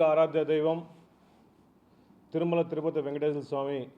ఆరాధ్య దైవం తిరుమల తిరుపతి వెంకటేశ్వర స్వామి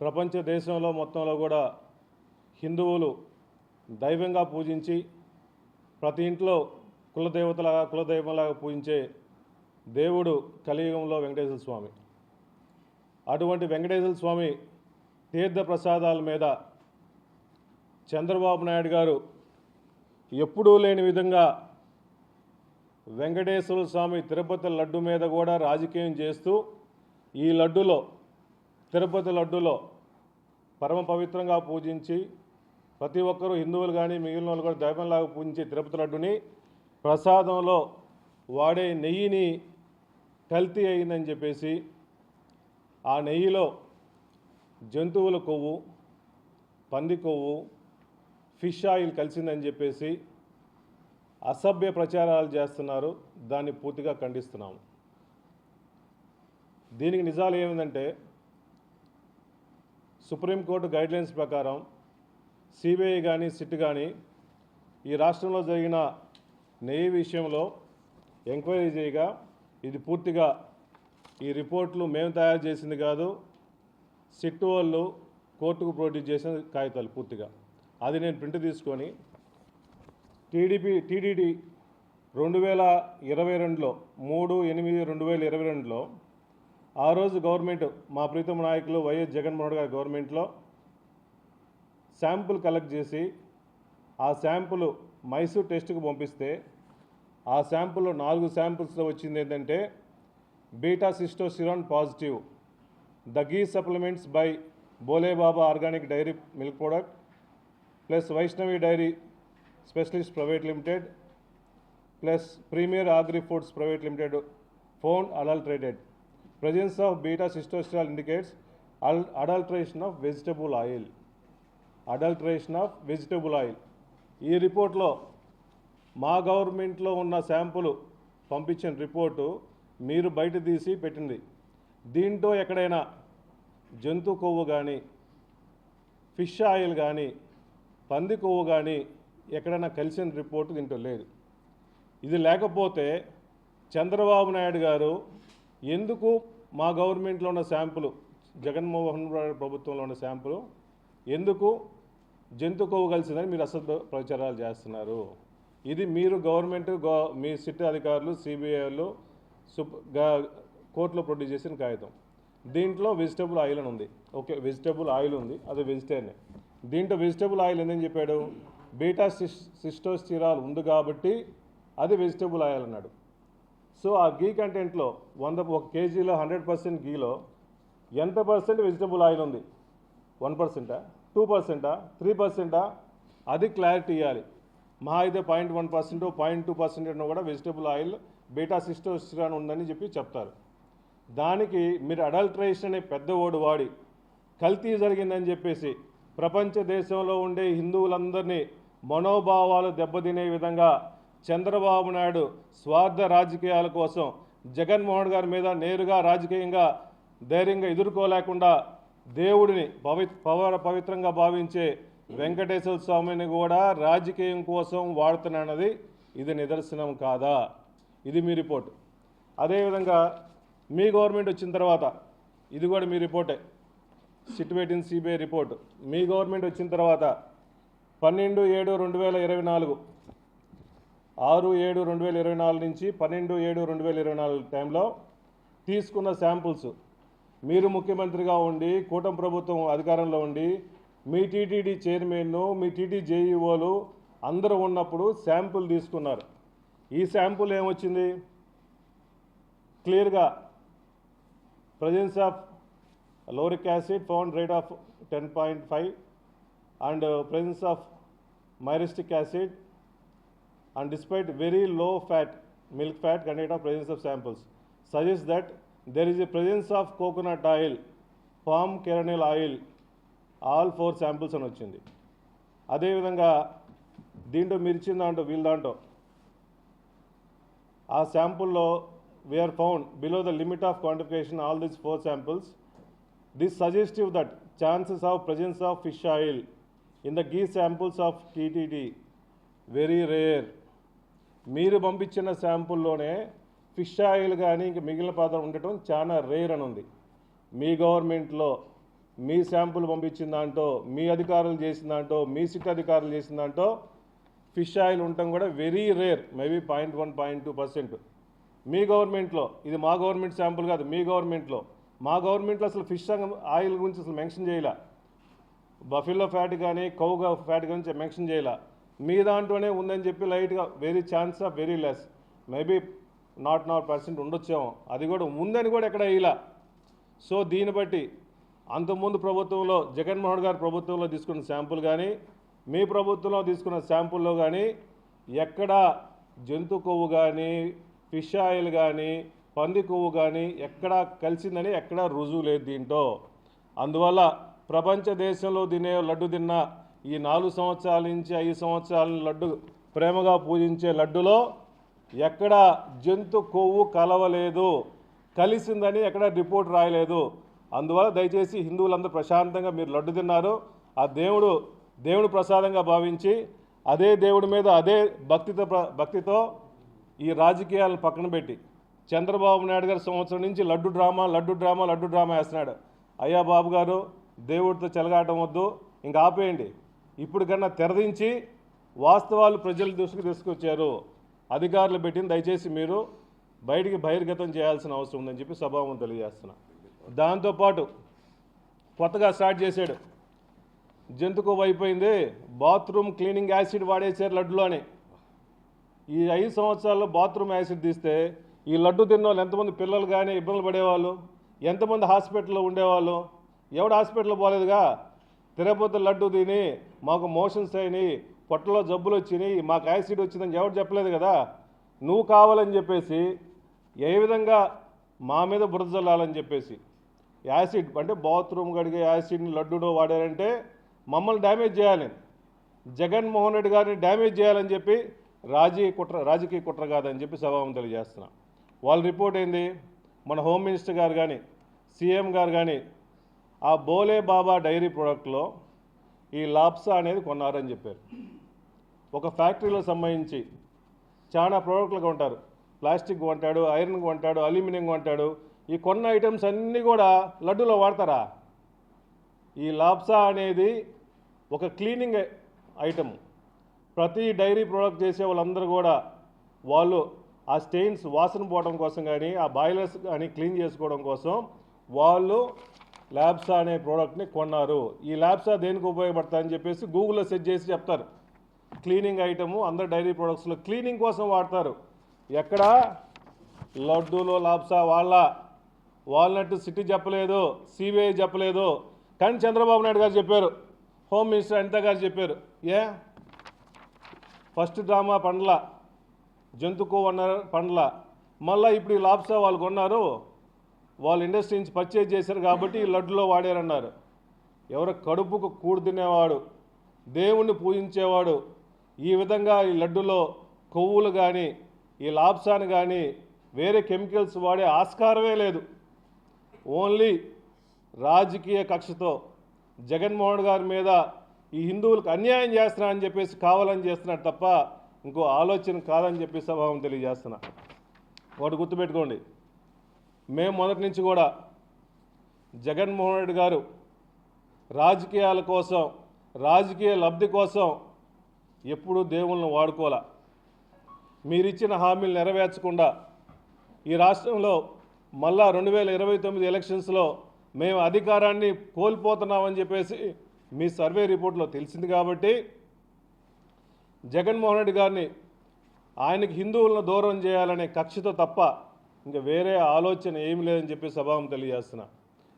ప్రపంచ దేశంలో మొత్తంలో కూడా హిందువులు దైవంగా పూజించి ప్రతి ఇంట్లో కులదేవతలాగా కులదైవంలాగా పూజించే దేవుడు కలియుగంలో వెంకటేశ్వర స్వామి. అటువంటి వెంకటేశ్వర స్వామి తీర్థ ప్రసాదాల మీద చంద్రబాబు నాయుడు గారు ఎప్పుడూ లేని విధంగా వెంకటేశ్వర స్వామి తిరుపతి లడ్డు మీద కూడా రాజకీయం చేస్తూ ఈ లడ్డులో తిరుపతి లడ్డులో పరమ పవిత్రంగా పూజించి ప్రతి ఒక్కరూ హిందువులు కానీ మిగిలిన వాళ్ళు కూడా దైవంలాగా పూజించే తిరుపతి లడ్డుని ప్రసాదంలో వాడే నెయ్యిని కల్తీ అయిందని చెప్పేసి ఆ నెయ్యిలో జంతువుల కొవ్వు పంది కొవ్వు ఫిష్ ఆయిల్ కలిసిందని చెప్పేసి అసభ్య ప్రచారాలు చేస్తున్నారు. దాన్ని పూర్తిగా ఖండిస్తున్నాము దీనికి నిజాలు ఏమిటంటే సుప్రీంకోర్టు గైడ్లైన్స్ ప్రకారం సిబిఐ కానీ సిట్ కానీ ఈ రాష్ట్రంలో జరిగిన నెయ్యి విషయంలో ఎంక్వైరీ చేయగా ఇది పూర్తిగా ఈ రిపోర్ట్లు మేము తయారు చేసింది కాదు సిట్ వాళ్ళు కోర్టుకు ప్రొడ్యూస్ చేసిన కాగితాలు పూర్తిగా. అది నేను ప్రింట్ తీసుకొని టీడీపీ టీడీడీ రెండు వేల ఇరవై రెండులో మూడు ఎనిమిది రెండు వేల ఇరవై రెండులో ఆ రోజు గవర్నమెంట్ మా ప్రీతమ నాయకులు వైఎస్ జగన్మోహన్ గారి గవర్నమెంట్లో శాంపుల్ కలెక్ట్ చేసి ఆ శాంపుల్ మైసూర్ టెస్ట్కి పంపిస్తే ఆ శాంపుల్లో నాలుగు శాంపుల్స్లో వచ్చింది ఏంటంటే beta sitosterol positive the ghee supplements by Bholebaba organic dairy milk product plus Vaishnavi dairy specialist private limited plus premier agri foods private limited found adulterated. Presence of beta cistosterol indicates all adulteration of vegetable oil. adulteration of vegetable oil. ఈ రిపోర్ట్లో మా గవర్నమెంట్లో ఉన్న sample పంపించిన report మీరు బయట తీసి పెట్టింది దీంట్లో ఎక్కడైనా జంతు కొవ్వు కానీ ఫిష్ ఆయిల్ కానీ పంది కొవ్వు కానీ ఎక్కడైనా కలిసిన రిపోర్టు దీంట్లో లేదు. ఇది లేకపోతే చంద్రబాబు నాయుడు గారు ఎందుకు మా గవర్నమెంట్లో ఉన్న శాంపుల్ జగన్మోహన్ రెడ్డి ప్రభుత్వంలో ఉన్న శాంపుల్ ఎందుకు జంతు కొవ్వు కలిసిందని మీరు అసలు ప్రచారాలు చేస్తున్నారు? ఇది మీరు గవర్నమెంట్ గో మీ సిట్ అధికారులు సిబిఐలు సుప్ కోర్టులో ప్రొడ్యూస్ చేసిన కాగితం. దీంట్లో వెజిటబుల్ ఆయిల్ అని ఉంది. ఓకే వెజిటబుల్ ఆయిల్ ఉంది. అది వెజిటేరియన్. దీంట్లో వెజిటబుల్ ఆయిల్ ఏందని చెప్పాడు? బీటా సిస్ సిస్టోస్టిరాల్ ఉంది కాబట్టి అది వెజిటబుల్ ఆయిల్ అన్నాడు సో ఆ గీ కంటెంట్లో వంద ఒక కేజీలో హండ్రెడ్ పర్సెంట్ గీలో ఎంత పర్సెంట్ వెజిటబుల్ ఆయిల్ ఉంది? వన్ పర్సెంటా? టూ పర్సెంటా? త్రీ పర్సెంటా? అది క్లారిటీ ఇవ్వాలి మహా అయితే point one percent point two percent కూడా వెజిటబుల్ ఆయిల్ బీటా సిస్టోస్టిరాన్ ఉందని చెప్పి చెప్తారు. దానికి మీరు అడల్ట్రేషన్ అనే పెద్ద ఓడు వాడి కల్తీ జరిగిందని చెప్పేసి ప్రపంచ దేశంలో ఉండే హిందువులందరినీ మనోభావాలు దెబ్బతినే విధంగా చంద్రబాబు నాయుడు స్వార్థ రాజకీయాల కోసం జగన్మోహన్ గారి మీద నేరుగా రాజకీయంగా ధైర్యంగా ఎదుర్కోలేకుండా దేవుడిని పవి పవర పవిత్రంగా భావించే వెంకటేశ్వర స్వామిని కూడా రాజకీయం కోసం వాడుతున్నానది ఇది నిదర్శనం కాదా? ఇది మీ రిపోర్ట్. అదేవిధంగా మీ గవర్నమెంట్ వచ్చిన తర్వాత ఇది కూడా మీ రిపోర్టే. సిట్యువేటిన్ సిబిఐ రిపోర్ట్. మీ గవర్నమెంట్ వచ్చిన తర్వాత పన్నెండు ఏడు రెండు వేల ఇరవై నాలుగు ఆరు ఏడు రెండు వేల ఇరవై నాలుగు నుంచి పన్నెండు ఏడు రెండు వేల ఇరవై నాలుగు టైంలో తీసుకున్న శాంపుల్స్. మీరు ముఖ్యమంత్రిగా ఉండి కూటమి ప్రభుత్వం అధికారంలో ఉండి మీ టీటీడీ చైర్మన్ను మీ టీటీ జేఈఓలు అందరూ ఉన్నప్పుడు శాంపుల్ తీసుకున్నారు. ఈ శాంపుల్ ఏమొచ్చింది? క్లియర్గా presence of lauric acid found rate of ten point five and presence of myristic acid and despite very low fat milk fat content of presence of samples suggest that there is a presence of coconut oil palm kernel oil all four samples అని వచ్చింది. అదేవిధంగా దీంట్లో మిర్చిన దాంట్లో వీళ్ళ దాంట్లో ఆ శాంపుల్లో were found below the limit of quantification all these four samples this suggestive that chances of presence of fish oil in the ghee samples of TTD very rare మీరు పంపించిన శాంపుల్లోనే ఫిష్ ఆయిల్ కానీ ఇంకా మిగిలిన పదార్థం ఉండటం చాలా రేర్ అని ఉంది. మీ గవర్నమెంట్లో మీ శాంపుల్ పంపించిన దాంట్లో మీ అధికారులు చేసిన దాంట్లో మీ సిట్ అధికారులు చేసిన దాంట్లో ఫిష్ ఆయిల్ ఉండటం కూడా very rare maybe point one point two percent మీ గవర్నమెంట్లో ఇది మా గవర్నమెంట్ శాంపుల్ కాదు మీ గవర్నమెంట్లో. మా గవర్నమెంట్లో అసలు ఫిష్ ఆయిల్ గురించి అసలు మెన్షన్ చేయలే. బఫిల్లో ఫ్యాట్ కానీ కౌగా ఫ్యాట్ గురించి మెన్షన్ చేయలే. మీ దాంట్లోనే ఉందని చెప్పి లైట్గా very chance of very less maybe not not percent ఉండొచ్చేమో. అది కూడా ఉందని కూడా ఎక్కడ ఇలా సో దీన్ని బట్టి అంతకుముందు ప్రభుత్వంలో జగన్మోహన్ గారి ప్రభుత్వంలో తీసుకున్న శాంపుల్ కానీ మీ ప్రభుత్వంలో తీసుకున్న శాంపుల్లో కానీ ఎక్కడ జంతు కొవ్వు కానీ ఫిష్ ఆయిల్ కానీ పంది కొవ్వు కానీ ఎక్కడా కలిసిందని ఎక్కడా రుజువు లేదు దీంట్లో. అందువల్ల ప్రపంచ దేశంలో తినే లడ్డు తిన్న ఈ నాలుగు సంవత్సరాల నుంచి ఐదు సంవత్సరాల లడ్డు ప్రేమగా పూజించే లడ్డులో ఎక్కడ జంతు కొవ్వు కలవలేదు. కలిసిందని ఎక్కడ రిపోర్ట్ రాయలేదు. అందువల్ల దయచేసి హిందువులందరూ ప్రశాంతంగా మీరు లడ్డు తిన్నారు. ఆ దేవుడు దేవుడు ప్రసాదంగా భావించి అదే దేవుడి మీద అదే భక్తితో ప్ర- భక్తితో ఈ రాజకీయాలను పక్కన పెట్టి చంద్రబాబు నాయుడు గారు సంవత్సరం నుంచి laddu drama laddu drama laddu drama వేస్తున్నాడు. అయ్యా బాబు గారు దేవుడితో చెలగాటం వద్దు ఇంకా ఆపేయండి. ఇప్పుడు కన్నా తెరదించి వాస్తవాలు ప్రజల దృష్టికి తీసుకొచ్చారు. అధికారులు పెట్టింది దయచేసి మీరు బయటికి బహిర్గతం చేయాల్సిన అవసరం ఉందని చెప్పి సభావం తెలియజేస్తున్నా. దాంతోపాటు కొత్తగా స్టార్ట్ చేశాడు. జంతుకు అయిపోయింది. బాత్రూమ్ క్లీనింగ్ యాసిడ్ వాడేసారు లడ్డులోనే ఈ ఐదు సంవత్సరాల్లో బాత్రూమ్ యాసిడ్ తీస్తే ఈ లడ్డు తిన్న వాళ్ళు ఎంతమంది పిల్లలు కానీ ఇబ్బందులు పడేవాళ్ళు? ఎంతమంది హాస్పిటల్లో ఉండేవాళ్ళు? ఎవడు హాస్పిటల్ పోలేదుగా? తిరుపతి లడ్డు తిని మాకు మోషన్స్ అయినాయి పొట్టలో జబ్బులు వచ్చినాయి మాకు యాసిడ్ వచ్చిందని ఎవరు చెప్పలేదు కదా? నువ్వు కావాలని చెప్పేసి ఏ విధంగా మా మీద బురద చల్లాలని చెప్పేసి. యాసిడ్ అంటే బాత్రూమ్ కడిగే యాసిడ్ని లడ్డును వాడారంటే మమ్మల్ని డ్యామేజ్ చేయాలి. జగన్మోహన్ రెడ్డి గారిని డ్యామేజ్ చేయాలని చెప్పి రాజీ కుట్ర రాజకీయ కుట్ర కాదని చెప్పి సభావం తెలియజేస్తున్నా. వాళ్ళ రిపోర్ట్ ఏంది? మన హోమ్ మినిస్టర్ గారు కానీ సీఎం గారు కానీ ఆ బోలే బాబా డైరీ ప్రోడక్ట్లో ఈ లాప్సా అనేది కొన్నారని చెప్పారు. ఒక ఫ్యాక్టరీలో సంబంధించి చాలా ప్రోడక్ట్లు కొంటారు ప్లాస్టిక్ కొంటాడు ఐరన్ కొంటాడు అల్యూమినియం కొంటాడు. ఈ కొన్న ఐటమ్స్ అన్నీ కూడా లడ్డూలో వాడతారా? ఈ లాప్సా అనేది ఒక క్లీనింగ్ ఐటమ్. ప్రతి డైరీ ప్రోడక్ట్ చేసే వాళ్ళందరూ కూడా వాళ్ళు ఆ స్టెయిన్స్ వాసన పోవడం కోసం కానీ ఆ బాయిలర్స్ కానీ క్లీన్ చేసుకోవడం కోసం వాళ్ళు ల్యాబ్సా అనే ప్రోడక్ట్ని కొన్నారు. ఈ ల్యాబ్సా దేనికి ఉపయోగపడతా అని చెప్పేసి గూగుల్లో సెర్చ్ చేసి చెప్తారు. క్లీనింగ్ ఐటము అందరు డైరీ ప్రొడక్ట్స్లో క్లీనింగ్ కోసం వాడతారు. ఎక్కడ? లడ్డూలో లాబ్సా వాళ్ళ. వాల్నట్ సిటీ చెప్పలేదు సిబిఐ చెప్పలేదు. కానీ చంద్రబాబు నాయుడు గారు చెప్పారు. హోమ్ మినిస్టర్ అనిత గారు చెప్పారు. ఏ? ఫస్ట్ డ్రామా పండ్ల. జంతుకు అన్నారు పండ్ల. మళ్ళీ ఇప్పుడు ఈ లాప్సా వాళ్ళు కొన్నారు వాళ్ళు ఇండస్ట్రీ నుంచి పర్చేజ్ చేశారు కాబట్టి ఈ లడ్డులో వాడారన్నారు. ఎవరు కడుపుకు కూడు తినేవాడు దేవుణ్ణి పూజించేవాడు ఈ విధంగా ఈ లడ్డులో కొవ్వులు కానీ ఈ లాప్సాను కానీ వేరే కెమికల్స్ వాడే ఆస్కారమే లేదు. ఓన్లీ రాజకీయ కక్షతో జగన్మోహన్ గారి మీద ఈ హిందువులకు అన్యాయం చేస్తున్నా అని చెప్పేసి కావాలని చేస్తున్నాడు తప్ప ఇంకో ఆలోచన కాదని చెప్పి స్వభావం తెలియజేస్తున్నా. ఒకటి గుర్తుపెట్టుకోండి. మేము మొదటి నుంచి కూడా జగన్మోహన్ రెడ్డి గారు రాజకీయాల కోసం రాజకీయ లబ్ధి కోసం ఎప్పుడూ దేవుళ్ళను వాడుకోలే. మీరిచ్చిన హామీలు నెరవేర్చకుండా ఈ రాష్ట్రంలో మళ్ళా రెండు వేల ఇరవై తొమ్మిది ఎలక్షన్స్లో మేము అధికారాన్ని కోల్పోతున్నామని చెప్పేసి మీ సర్వే రిపోర్ట్లో తెలిసింది కాబట్టి జగన్మోహన్ రెడ్డి గారిని ఆయనకి హిందువులను దూరం చేయాలనే కక్షతో తప్ప ఇంకా వేరే ఆలోచన ఏమి లేదని చెప్పి సభావం తెలియజేస్తున్నా.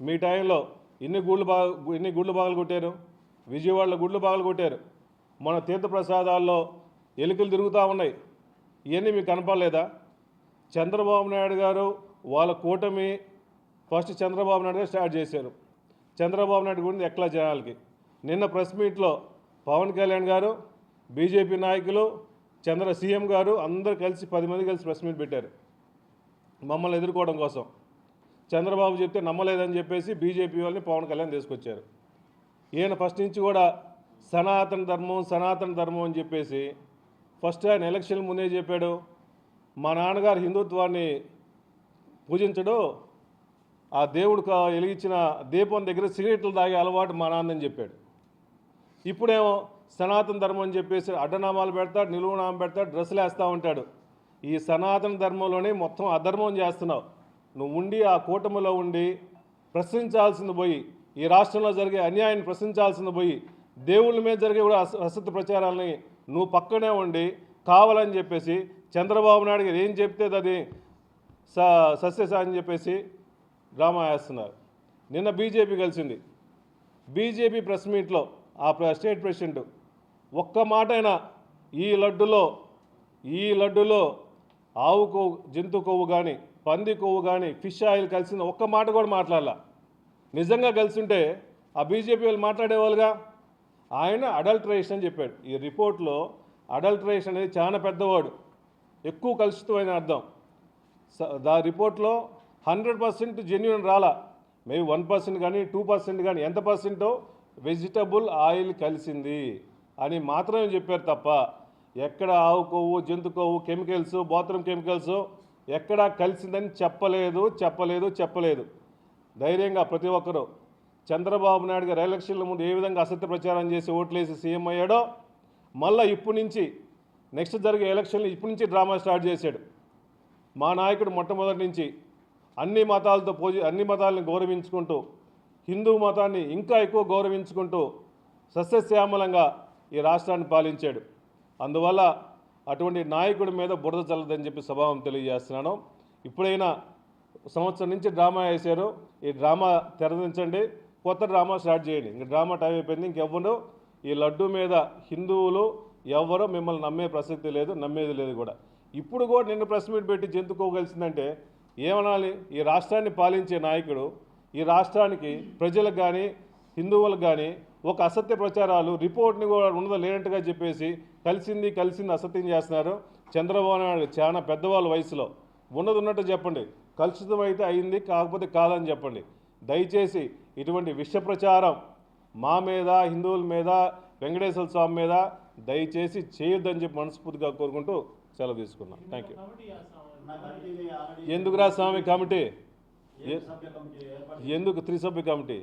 మీ టైంలో ఇన్ని గుళ్ళు బాగా ఇన్ని గుళ్ళు బాగలు కొట్టారు. విజయవాడలో గుళ్ళు బాగలు కొట్టారు. మన తీర్థప్రసాదాల్లో ఎలుకలు తిరుగుతూ ఉన్నాయి. ఇవన్నీ మీకు కనపడలేదా? చంద్రబాబు నాయుడు గారు వాళ్ళ కూటమి ఫస్ట్ చంద్రబాబు నాయుడు గారు స్టార్ట్ చేశారు. చంద్రబాబు నాయుడు గురించి ఎట్లా జనాలకి. నిన్న ప్రెస్ మీట్లో పవన్ కళ్యాణ్ గారు బీజేపీ నాయకులు చంద్ర సీఎం గారు అందరు కలిసి పది మంది కలిసి ప్రెస్ మీట్ పెట్టారు. మమ్మల్ని ఎదుర్కోవడం కోసం. చంద్రబాబు చెప్తే నమ్మలేదని చెప్పేసి బీజేపీ వాళ్ళని పవన్ కళ్యాణ్ తీసుకొచ్చారు. ఈయన ఫస్ట్ నుంచి కూడా సనాతన ధర్మం సనాతన ధర్మం అని చెప్పేసి ఫస్ట్ ఆయన ఎలక్షన్ ముందే చెప్పాడు. మా నాన్నగారు హిందుత్వాన్ని పూజించడు. ఆ దేవుడు కా- వెలిగించిన దీపం దగ్గర సిగరెట్లు తాగే అలవాటు మా నాన్నని చెప్పాడు. ఇప్పుడేమో సనాతన ధర్మం అని చెప్పేసి అడ్డనామాలు పెడతాడు నిలువునామం పెడతాడు డ్రెస్సులు వేస్తూ ఉంటాడు. ఈ సనాతన ధర్మంలోనే మొత్తం అధర్మం చేస్తున్నావు. నువ్వు ఉండి ఆ కూటమిలో ఉండి ప్రశ్నించాల్సింది పోయి ఈ రాష్ట్రంలో జరిగే అన్యాయాన్ని ప్రశ్నించాల్సింది పోయి దేవుళ్ళ మీద జరిగే కూడా అస- అసత్య ప్రచారాలని నువ్వు పక్కనే ఉండి కావాలని చెప్పేసి చంద్రబాబు నాయుడు గారు ఏం చెప్తే అది స సస్యస అని చెప్పేసి డ్రామా వేస్తున్నారు. నిన్న బీజేపీ కలిసింది. బీజేపీ ప్రెస్ మీట్లో ఆ ప్ర- స్టేట్ ప్రెసిడెంట్ ఒక్క మాటైనా ఈ లడ్డులో ఈ లడ్డులో ఆవు కొవ్వు జంతు కొవ్వు కానీ పంది కొవ్వు కానీ ఫిష్ ఆయిల్ కలిసిన ఒక్క మాట కూడా మాట్లాడాల. నిజంగా కలిసి ఉంటే ఆ బీజేపీ వాళ్ళు మాట్లాడేవాళ్ళుగా? ఆయన అడల్ట్రేషన్ అని చెప్పాడు. ఈ రిపోర్ట్లో అడల్ట్రేషన్ అనేది చాలా పెద్దవాడు. ఎక్కువ కలుషితమైన అర్థం. స- దా రిపోర్ట్లో హండ్రెడ్ పర్సెంట్ జెన్యున్ రాలా. మేబీ వన్ పర్సెంట్ కానీ టూ పర్సెంట్ కానీ ఎంత పర్సెంటో వెజిటబుల్ ఆయిల్ కలిసింది. అని మాత్రమే చెప్పారు తప్ప ఎక్కడ ఆవు కొవ్వు జంతు కొవ్వు కెమికల్స్ బాత్రూమ్ కెమికల్స్ ఎక్కడా కలిసిందని చెప్పలేదు చెప్పలేదు చెప్పలేదు. ధైర్యంగా ప్రతి ఒక్కరూ చంద్రబాబు నాయుడు గారు ఎలక్షన్ల ముందు ఏ విధంగా అసత్య ప్రచారం చేసి ఓట్లేసి సీఎం అయ్యాడో మళ్ళీ ఇప్పటి నుంచి నెక్స్ట్ జరిగే ఎలక్షన్లు ఇప్పటి నుంచి డ్రామా స్టార్ట్ చేశాడు. మా నాయకుడు మొట్టమొదటి నుంచి అన్ని మతాలతో పూజ అన్ని మతాలను గౌరవించుకుంటూ హిందూ మతాన్ని ఇంకా ఎక్కువ గౌరవించుకుంటూ సస్యశ్యామలంగా ఈ రాష్ట్రాన్ని పాలించాడు. అందువల్ల అటువంటి నాయకుడి మీద బురద చల్లదని చెప్పి స్వభావం తెలియజేస్తున్నాను. ఇప్పుడైనా సంవత్సరం నుంచి డ్రామా వేశారు. ఈ డ్రామా తెరదించండి. కొత్త డ్రామా స్టార్ట్ చేయండి. ఇంక డ్రామా టైం అయిపోయింది. ఇంకెవ్వరు ఈ లడ్డు మీద హిందువులు ఎవరో మిమ్మల్ని నమ్మే ప్రసక్తి లేదు నమ్మేది లేదు కూడా. ఇప్పుడు కూడా నిన్ను ప్రెస్ మీట్ పెట్టి జంతుకోగలిసిందంటే ఏమనాలి? ఈ రాష్ట్రాన్ని పాలించే నాయకుడు ఈ రాష్ట్రానికి ప్రజలకు కానీ హిందువులకు కానీ ఒక అసత్య ప్రచారాలు రిపోర్ట్ని కూడా ఉన్నదో లేనట్టుగా చెప్పేసి కలిసింది కలిసింది అసత్యం చేస్తున్నారు. చంద్రబాబు నాయుడు చాలా పెద్దవాళ్ళ వయసులో. ఉన్నది ఉన్నట్టు చెప్పండి. కలుషితం అయితే అయింది కాకపోతే కాదని చెప్పండి. దయచేసి ఇటువంటి విష ప్రచారం మా మీద హిందువుల మీద వెంకటేశ్వర స్వామి మీద దయచేసి చేయొద్దని చెప్పి మనస్ఫూర్తిగా కోరుకుంటూ సెలవు తీసుకున్నాం. థ్యాంక్ యూ ఎందుకురా స్వామి కమిటీ? ఎందుకు త్రిసభ్య కమిటీ?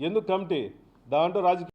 ఎందుకు కమిటీ? దాంట్లో రాజకీయ